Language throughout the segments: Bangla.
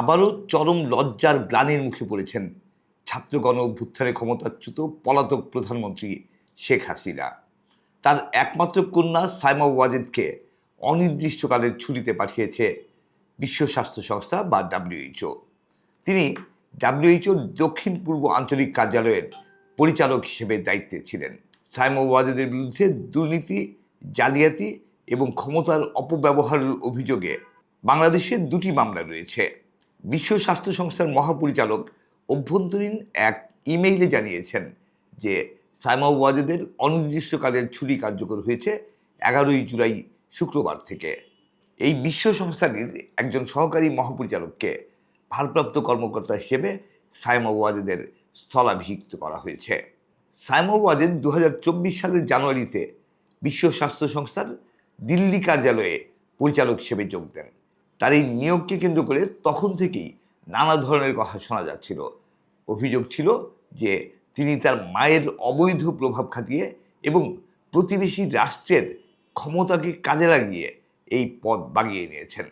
আবারও চরম লজ্জার গ্লানির মুখে পড়েছেন ছাত্রগণ অভ্যুত্থানে ক্ষমতাচ্যুত পলাতক প্রধানমন্ত্রী শেখ হাসিনা। তার একমাত্র কন্যা সাইমা ওয়াজেদকে অনির্দিষ্টকালের ছুটিতে পাঠিয়েছে বিশ্ব স্বাস্থ্য সংস্থা বা ডাব্লিউএইচও। তিনি ডাব্লিউএইচওর দক্ষিণ পূর্ব আঞ্চলিক কার্যালয়ের পরিচালক হিসেবে দায়িত্বে ছিলেন। সাইমা ওয়াজেদের বিরুদ্ধে দুর্নীতি, জালিয়াতি এবং ক্ষমতার অপব্যবহারের অভিযোগে বাংলাদেশে দুটি মামলা রয়েছে। বিশ্ব স্বাস্থ্য সংস্থার মহাপরিচালক অভ্যন্তরীণ এক ইমেইলে জানিয়েছেন যে সাইমা ওয়াজেদের অনির্দিষ্টকালের ছুটি কার্যকর হয়েছে এগারোই জুলাই শুক্রবার থেকে। এই বিশ্ব সংস্থাটির একজন সহকারী মহাপরিচালককে ভারপ্রাপ্ত কর্মকর্তা হিসেবে সাইমা ওয়াজেদের স্থলাভিষিক্ত করা হয়েছে। সাইমা ওয়াজেদ দু হাজার চব্বিশ সালের জানুয়ারিতে বিশ্ব স্বাস্থ্য সংস্থার দিল্লি কার্যালয়ে পরিচালক হিসেবে যোগ দেন। তার এই নিয়োগকে কেন্দ্র করে তখন থেকেই নানা ধরনের কথা শোনা যাচ্ছিল। অভিযোগ ছিল যে তিনি তার মায়ের অবৈধ প্রভাব খাটিয়ে এবং প্রতিবেশী রাষ্ট্রের ক্ষমতাকে কাজে লাগিয়ে এই পদ বাগিয়ে নিয়েছেন।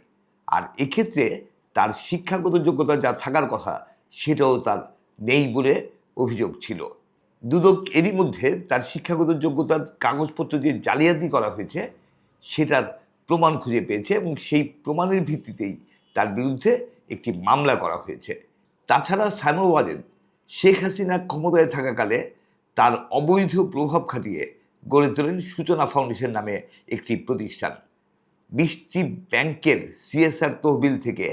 আর এক্ষেত্রে তার শিক্ষাগত যোগ্যতা যা থাকার কথা, সেটাও তার নেই বলে অভিযোগ ছিল। দুদক এরই মধ্যে তার শিক্ষাগত যোগ্যতার কাগজপত্র যে জালিয়াতি করা হয়েছে, সেটার প্রমাণ খুঁজে পেয়েছে এবং সেই প্রমাণের ভিত্তিতেই তার বিরুদ্ধে একটি মামলা করা হয়েছে। তাছাড়া সাইমা ওয়াজেদ শেখ হাসিনা ক্ষমতায় থাকাকালে তার অবৈধ প্রভাব খাটিয়ে গড়ে তোলেন সূচনা ফাউন্ডেশন নামে একটি প্রতিষ্ঠান। বিশটি ব্যাংকের সিএসআর তহবিল থেকে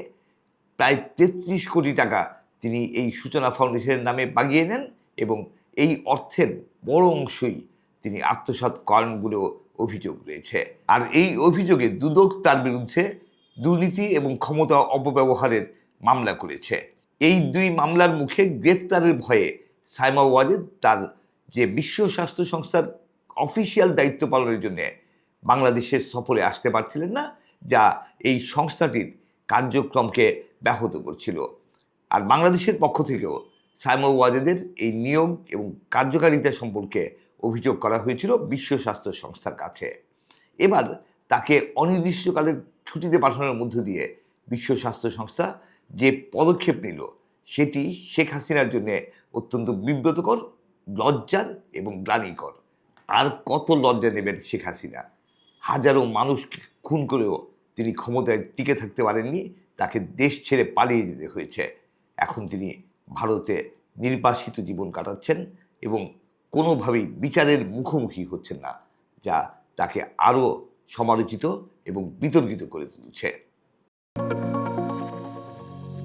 প্রায় তেত্রিশ কোটি টাকা তিনি এই সূচনা ফাউন্ডেশনের নামে বাগিয়ে নেন এবং এই অর্থের বড় অংশই তিনি আত্মসাৎ করেন বলেও অভিযোগ রয়েছে। আর এই অভিযোগে দুদক তার বিরুদ্ধে দুর্নীতি এবং ক্ষমতা অপব্যবহারের মামলা করেছে। এই দুই মামলার মুখে গ্রেফতারের ভয়ে সাইমা ওয়াজেদ তার যে বিশ্ব স্বাস্থ্য সংস্থার অফিসিয়াল দায়িত্ব পালনের জন্য বাংলাদেশের সফরে আসতে পারছিলেন না, যা এই সংস্থাটির কার্যক্রমকে ব্যাহত করছিল। আর বাংলাদেশের পক্ষ থেকেও সাইমা ওয়াজেদের এই নিয়োগ এবং কার্যকারিতা সম্পর্কে অভিযোগ করা হয়েছিল বিশ্ব স্বাস্থ্য সংস্থার কাছে। এবার তাকে অনির্দিষ্টকালের ছুটিতে পাঠানোর মধ্য দিয়ে বিশ্ব স্বাস্থ্য সংস্থা যে পদক্ষেপ নিল, সেটি শেখ হাসিনার জন্য অত্যন্ত বিব্রতকর, লজ্জার এবং গ্লানিকর। আর কত লজ্জা নেবেন শেখ হাসিনা? হাজারো মানুষকে খুন করেও তিনি ক্ষমতায় টিকে থাকতে পারেননি, তাকে দেশ ছেড়ে পালিয়ে যেতে হয়েছে। এখন তিনি ভারতে নির্বাসিত জীবন কাটাচ্ছেন এবং কোনোভাবেই বিচারের মুখোমুখি হচ্ছেন না যা তাকে আরও সমালোচিত এবং বিতর্কিত করে তুলছে।